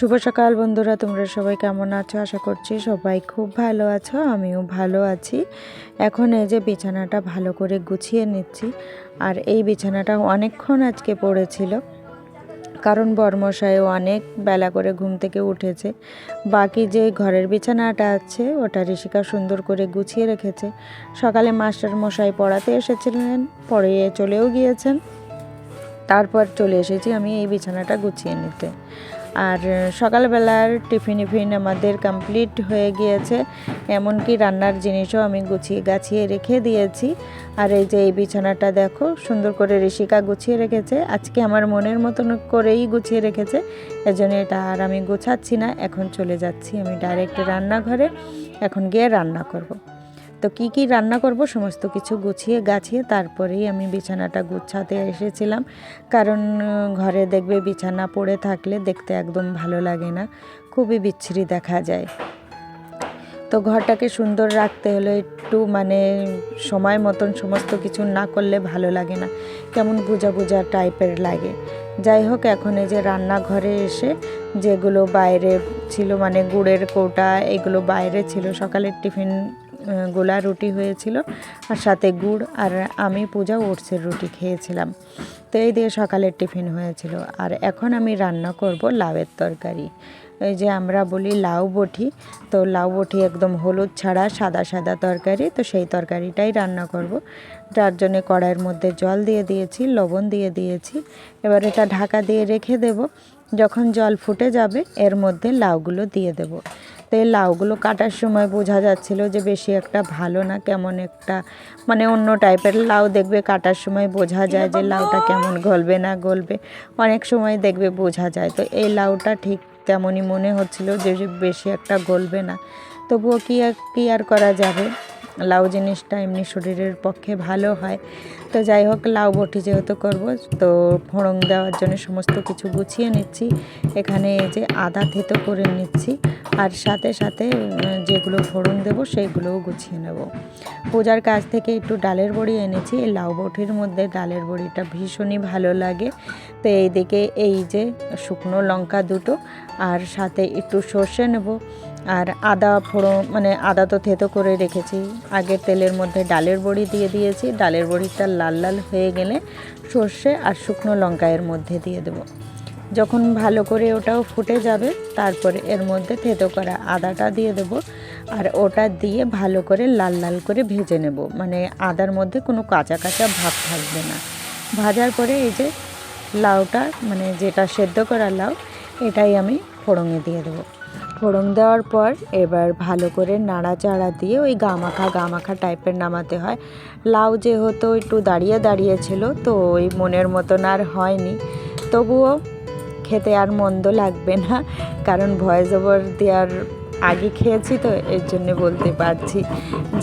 শুভ সকাল বন্ধুরা, তোমরা সবাই কেমন আছো? আশা করছি সবাই খুব ভালো আছো, আমিও ভালো আছি। এখন এই যে বিছানাটা ভালো করে গুছিয়ে নিচ্ছি, আর এই বিছানাটা অনেকক্ষণ আজকে পড়েছিল, কারণ বর্মশাইও অনেক বেলা করে ঘুম থেকে উঠেছে। বাকি যে ঘরের বিছানাটা আছে, ওটা ঋষিকা সুন্দর করে গুছিয়ে রেখেছে। সকালে মাস্টার মশাই পড়াতে এসেছিলেন, পড়ে চলেও গিয়েছেন। তারপর চলে এসেছি আমি এই বিছানাটা গুছিয়ে নিতে। আর সকালবেলার টিফিন ইফিন আমাদের কমপ্লিট হয়ে গিয়েছে। এমনকি রান্নার জিনিসও আমি গুছিয়ে গাছিয়ে রেখে দিয়েছি। আর এই যে এই বিছানাটা দেখো, সুন্দর করে ঋষিকা গুছিয়ে রেখেছে। আজকে আমার মনের মতন করেই গুছিয়ে রেখেছে। এজন্য এটা আর আমি গুছাচ্ছি না। এখন চলে যাচ্ছি আমি ডাইরেক্ট রান্নাঘরে। এখন গিয়ে রান্না করব। তো কি কি রান্না করব সমস্ত কিছু গুছিয়ে গাছিয়ে তারপরেই আমি বিছানাটা গুছাতে এসেছিলাম। কারণ ঘরে দেখবে বিছানা পড়ে থাকলে দেখতে একদম ভালো লাগে না, খুবই বিচ্ছিরি দেখা যায়। তো ঘরটাকে সুন্দর রাখতে হলে একটু মানে সময় মতন সমস্ত কিছু না করলে ভালো লাগে না, কেমন বুঝা বুঝা টাইপের লাগে। যাই হোক, এখন এই যে রান্নাঘরে এসে যেগুলো বাইরে ছিল মানে গুড়ের কৌটা, এগুলো বাইরে ছিল, সকালের টিফিন গোলা রুটি হয়েছিল আর সাথে গুড় আর আমি পূজা ওটসের রুটি খেয়েছিলাম। তো এই দিয়ে সকালের টিফিন হয়েছিল। আর এখন আমি রান্না করব লাউয়ের তরকারি। এই যে আমরা বলি লাউ বটি, তো লাউ বটি একদম হলুদ ছাড়া সাদা সাদা তরকারি, তো সেই তরকারিটাই রান্না করব। যার জন্য কড়াইয়ের মধ্যে জল দিয়ে দিয়েছি, লবণ দিয়ে দিয়েছি। এবার এটা ঢাকা দিয়ে রেখে দেব। যখন জল ফুটে যাবে, এর মধ্যে লাউগুলো দিয়ে দেব। তো এই লাউগুলো কাটার সময় বোঝা যাচ্ছিল যে বেশি একটা ভালো না কেমন একটা মানে অন্য টাইপের লাউ দেখবে কাটার সময় বোঝা যায় যে লাউটা কেমন গলবে না গলবে, অনেক সময় দেখবে বোঝা যায়। তো এই লাউটা ঠিক তেমনই মনে হচ্ছিল যে বেশি একটা গলবে না। তবুও কি আর কি আর করা যাবে? লাউ জিনিসটা এমনি শরীরের পক্ষে ভালো হয়। তো যাই হোক, লাউ বটি যেহেতু করব, তো ফোড়ন দেওয়ার জন্য সমস্ত কিছু গুছিয়ে নিচ্ছি। এখানে এই যে আদা থেতো করে নিচ্ছি। আর সাথে সাথে যেগুলো ফোড়ন দেব সেইগুলোও গুছিয়ে নেব। পূজার কাছ থেকে একটু ডালের বড়ি এনেছি। এই লাউ বটির মধ্যে ডালের বড়িটা ভীষণই ভালো লাগে। তো এইদিকে এই যে শুকনো লঙ্কা দুটো, আর সাথে একটু সর্ষে নেব। আর আদা ফোড়ন মানে আদা তো থেতো করে রেখেছি। আগে তেলের মধ্যে ডালের বড়ি দিয়ে দিয়েছি। ডালের বড়িটা লাল লাল হয়ে গেলে সর্ষে আর শুকনো লঙ্কা এর মধ্যে দিয়ে দেবো। যখন ভালো করে ওটাও ফুটে যাবে, তারপরে এর মধ্যে থেতো করা আদাটা দিয়ে দেবো। আর ওটা দিয়ে ভালো করে লাল লাল করে ভেজে নেব। মানে আদার মধ্যে কোনো কাঁচা কাঁচা ভাব থাকবে না। ভাজার পরে এই যে লাউটা মানে যেটা সেদ্ধ করা লাউ, এটাই আমি ফোড়ঙে দিয়ে দেবো। ফোড়ন দেওয়ার পর এবার ভালো করে নাড়াচাড়া দিয়ে ওই গামাখা গামাখা টাইপের নামাতে হয়। লাউ যেহেতু একটু দাঁড়িয়ে দাঁড়িয়ে ছিল তো ওই মনের মতন আর হয়নি। তবুও খেতে আর মন্দ লাগবে না, কারণ ভয়েস ওভার দেওয়ার আগে খেয়েছি তো এর জন্য বলতে পারছি।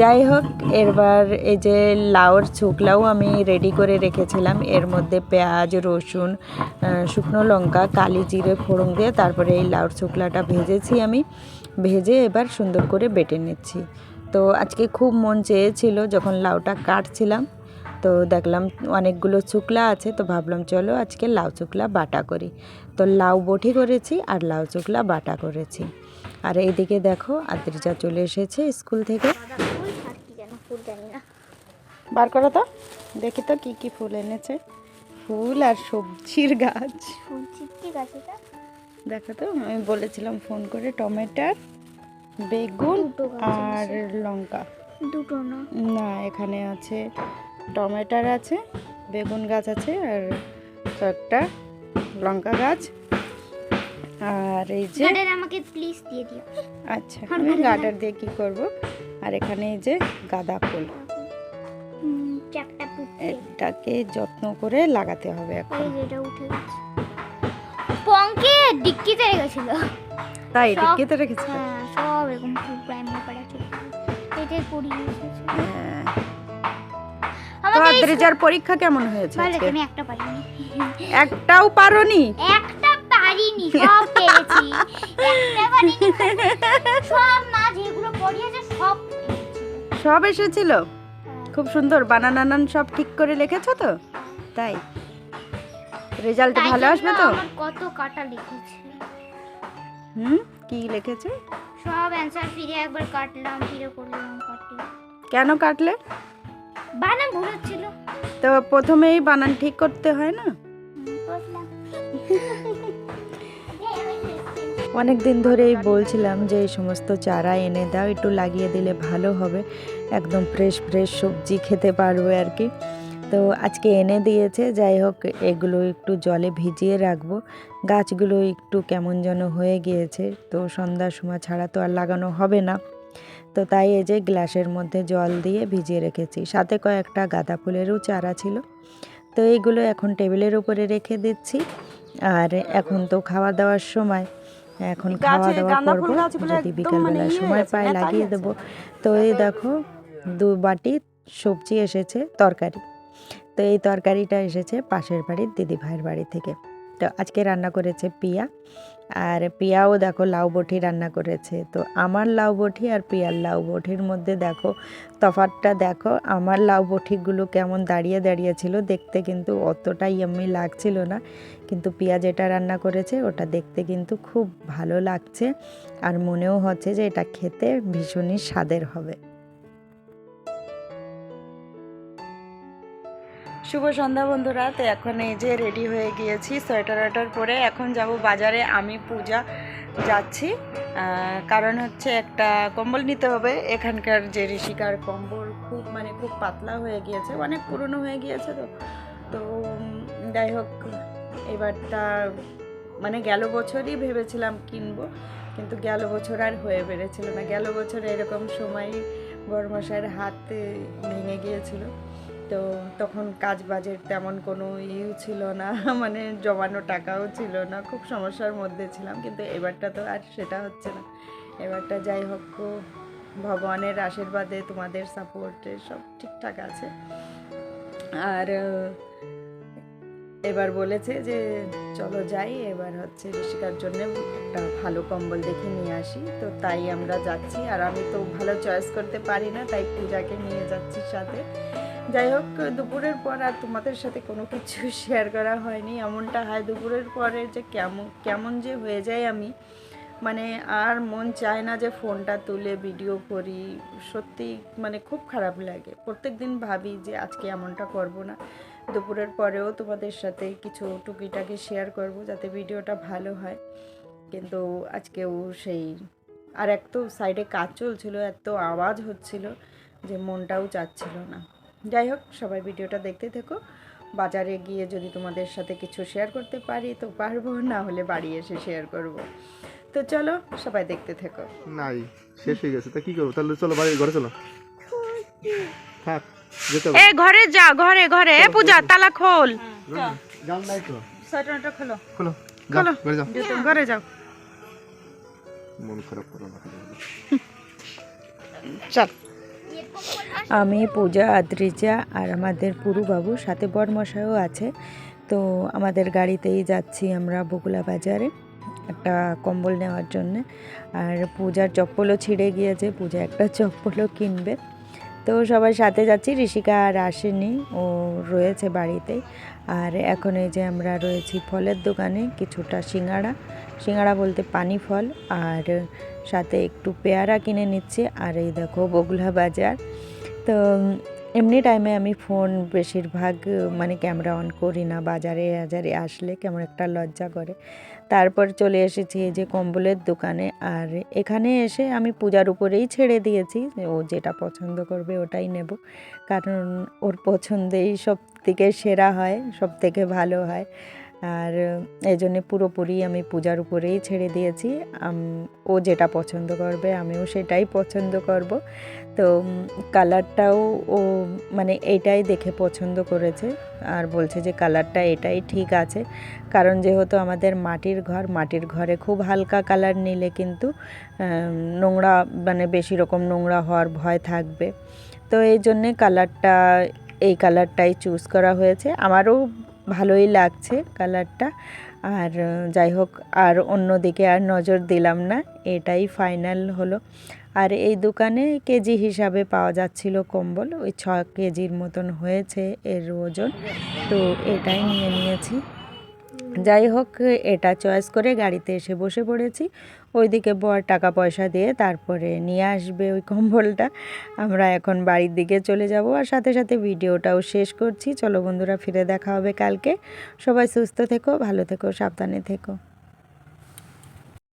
যাই হোক এবার এই যে লাউর শুকলাও আমি রেডি করে রেখেছিলাম। এর মধ্যে পেঁয়াজ, রসুন শুকনো লঙ্কা, কালি জিরে, ফোড়ন দিয়ে তারপরে এই লাউর শুকলাটা ভেজেছি আমি। ভেজে এবার সুন্দর করে বেটে নিচ্ছি। তো আজকে খুব মন চেয়েছিল যখন লাউটা কাটছিলাম। তো দেখলাম অনেকগুলো শুকলা আছে, তো ভাবলাম চলো আজকে লাউ চুকলা বাটা করি। তো লাউ বটি করেছি আর লাউ শুকলা বাটা করেছি। আর এইদিকে দেখো আদ্রিজা চলে এসেছে স্কুল থেকে। বার করো তো দেখি তো কি কি ফুল এনেছে। ফুল আর সবজির গাছ। দেখো তো আমি বলেছিলাম ফোন করে টমেটার বেগুন আর লঙ্কা। দুটো না? না এখানে আছে টমেটার আছে বেগুন গাছ আছে আর একটা লঙ্কা গাছ। আর এই যে গার্ডেন আমাকে প্লিজ দিয়ে দিও। আচ্ছা আমি গার্ডার গার্ডার দিয়ে কি করব? আর এখানে এই যে গাঁদা ফুল। এটাকে যত্ন করে লাগাতে হবে এখন। এটা উঠে গেছে। পঙ্কে ডিক্কিতে রেখেছিল। তাই সব- টিকিতে রেখেছি হ্যাঁ সব এরকম ফুল প্রাইমারি পড়া চলে এটাই পড়িয়ে এসেছে হ্যাঁ। আমাদের পরীক্ষা কেমন হয়েছে আজকে? আমি একটা পারিনি। একটাও পারোনি? একটা পারিনি সব পেরেছি। একটা পারিনি সব মা যেগুলো পড়িয়েছে সব সব এসেছিল? খুব সুন্দর বানান আনান সব ঠিক করে লিখেছো তো? তাই? রেজাল্ট ভালো আসবে তো? কত কাটা লিখেছে। হুম কি লিখেছে? সব অ্যান্সার ফিরে একবার কাটলাম ফিরে করলাম কাটলাম। কেন কাটলে? বানান ভুল হচ্ছিল। তো প্রথমেই বানান ঠিক করতে হয় না? করলাম। অনেক দিন ধরেই বলছিলাম যে, এই সমস্ত চারা এনে দাও, একটু লাগিয়ে দিলে ভালো হবে। একদম ফ্রেশ ফ্রেশ সবজি খেতে পারবে আর কি। তো আজকে এনে দিয়েছে, যাই হোক, এগুলো একটু জলে ভিজিয়ে রাখব। গাছগুলো একটু কেমন যেন হয়ে গিয়েছে, তো সন্ধ্যার সময় ছাড়া তো আর লাগানো হবে না। তো তাই এই যে গ্লাসের মধ্যে জল দিয়ে ভিজিয়ে রেখেছি। সাথে কয়েকটা গাঁদা ফুলেরও চারা ছিল। তো এইগুলো এখন টেবিলের উপরে রেখে দিচ্ছি। আর এখন তো খাওয়া দাওয়ার সময়। এখন খাওয়া দাওয়া করব। যদি বিকালবেলা মানে ইয়ে সময় পায় লাগিয়ে। দেবো। তো এই দেখো দু বাটি সবজি এসেছে তরকারি। তো এই তরকারিটা এসেছে পাশের বাড়ির দিদি ভাইয়ের বাড়ি থেকে। তো আজকে রান্না করেছে পিয়া। আর পিয়াও দেখো লাউ বটি রান্না করেছে। তো আমার লাউ বটি আর পিয়ার লাউ বটির মধ্যে দেখো তফাতটা দেখো আমার লাউ বটিগুলো কেমন দাঁড়িয়ে দাঁড়িয়ে ছিল দেখতে কিন্তু অতটাই এমনি লাগছিল না। কিন্তু পিয়া যেটা রান্না করেছে, ওটা দেখতে কিন্তু খুব ভালো লাগছে আর মনেও হচ্ছে যে এটা খেতে ভীষণই স্বাদের হবে। শুভ সন্ধ্যা বন্ধুরা, তো এখন এই যে রেডি হয়ে গিয়েছি সোয়েটার ওয়েটার পরে, এখন যাব বাজারে আমি পূজা যাচ্ছি। কারণ হচ্ছে একটা কম্বল নিতে হবে, এখানকার যে ঋষিকার কম্বল খুব মানে খুব পাতলা হয়ে গিয়েছে, অনেক পুরনো হয়ে গিয়েছে তো তো যাই হোক এবারটা মানে গেল বছরই ভেবেছিলাম কিনবো, কিন্তু গেল বছর আর হয়ে বেড়েছিল না। গেল বছর এরকম সময় বড়মশাইয়ের হাতে ভেঙে গিয়েছিল, তো তখন কাজ বাজের তেমন কোনো ইউ ছিল না মানে জমানো টাকাও ছিল না, খুব সমস্যার মধ্যে ছিলাম, কিন্তু এবারটা তো আর সেটা হচ্ছে না। এবারটা যাই হোক ভগবানের আশীর্বাদে তোমাদের সাপোর্টে সব ঠিকঠাক আছে। আর এবার বলেছে যে, চলো যাই, এবার হচ্ছে ঋষিকার জন্য একটা ভালো কম্বল দেখে নিয়ে আসি। তো তাই আমরা যাচ্ছি। আর আমি তো ভালো চয়েস করতে পারি না, তাই পূজাকে নিয়ে যাচ্ছি সাথে। যাই হোক, দুপুরের পর আর তোমাদের সাথে কোনো কিছু শেয়ার করা হয়নি। এমনটা হয় দুপুরের পরে যে কেমন কেমন যে হয়ে যায় আমি। মানে আর মন চায় না যে ফোনটা তুলে ভিডিও করি। সত্যি মানে খুব খারাপ লাগে। প্রত্যেক দিন ভাবি যে আজকে এমনটা করব না। দুপুরের পরেও তোমাদের সাথে কিছু টুকিটাকি শেয়ার করব যাতে ভিডিওটা ভালো হয়। কিন্তু আজকেও সেই আর এক তো সাইডে কাজ চলছিল এত আওয়াজ হচ্ছিল যে মনটাও চাচ্ছিল না। যাই হোক সবাই ভিডিওটা দেখতে থেকো। বাজারে গিয়ে যদি তোমাদের সাথে কিছু শেয়ার করতে পারি তো পারব না হলে বাড়ি এসে শেয়ার করব। তো চলো সবাই দেখতে থেকো। নাই শেষ হয়ে গেছে। তা কি করব? তাহলে চলো বাড়ি ঘরে চলো। থাক। এ ঘরে যা ঘরে ঘরে। পূজা তালা খোল। ঘরে যাও। জুতো। ঘরে যাও। মন খারাপ করো না চল। আমি পূজা আদ্রিজা আর আমাদের পুরু বাবু সাথে বরমশাইও আছে। তো আমাদের গাড়িতেই যাচ্ছি আমরা বগুলা বাজারে একটা কম্বল নেওয়ার জন্য। আর পূজার চপ্পলও ছিঁড়ে গিয়েছে। পূজা একটা চপ্পলও কিনবে। তো সবাই সাথে যাচ্ছি। ঋষিকা আর আসেনি, ও রয়েছে বাড়িতে। আর এখন এই যে আমরা রয়েছি ফলের দোকানে কিছুটা সিঙ্গাড়া। সিঙ্গাড়া বলতে পানি ফল, আর সাথে একটু পেয়ারা কিনে নিচ্ছে। আর এই দেখো বগুলা বাজার। তো এমনি টাইমে আমি ফোন বেশিরভাগ মানে ক্যামেরা অন করি না, বাজারে বাজারে আসলে কেমন একটা লজ্জা করে। তারপর চলে এসেছি এই যে কম্বলের দোকানে, আর এখানে এসে আমি পূজার উপরেই ছেড়ে দিয়েছি ও যেটা পছন্দ করবে ওটাই নেব। কারণ ওর পছন্দেই সব থেকে সেরা হয় সব থেকে ভালো হয়। আর এই জন্যে পুরোপুরি আমি পূজার উপরেই ছেড়ে দিয়েছি। ও যেটা পছন্দ করবে, আমিও সেটাই পছন্দ করব। তো কালারটাও ও মানে এটাই দেখে পছন্দ করেছে। আর বলছে যে কালারটা এটাই ঠিক আছে। কারণ যেহেতু আমাদের মাটির ঘর, মাটির ঘরে খুব হালকা কালার নিলে কিন্তু নোংরা মানে বেশি রকম নোংরা হওয়ার ভয় থাকবে। তো এই জন্যে কালারটা, এই কালারটাই চুজ করা হয়েছে। আমারও ভালোই লাগছে কালারটা। আর যাই হোক, আর অন্য দিকে আর নজর দিলাম না, এটাই ফাইনাল হলো। আর এই দোকানে কেজি হিসাবে পাওয়া যাচ্ছিল কম্বল, ওই ছ কেজির মতন হয়েছে এর ওজন। তো এটাই নিয়ে নিয়েছি। যাই হোক, এটা চয়েস করে গাড়িতে এসে বসে পড়েছি। ওইদিকে বর টাকা পয়সা দিয়ে তারপরে নিয়ে আসবে ওই কম্বলটা। আমরা এখন বাড়ির দিকে চলে যাব আর সাথে সাথে ভিডিওটাও শেষ করছি। চলো বন্ধুরা, ফিরে দেখা হবে কালকে। সবাই সুস্থ থেকো, ভালো থেকো, সাবধানে থেকো।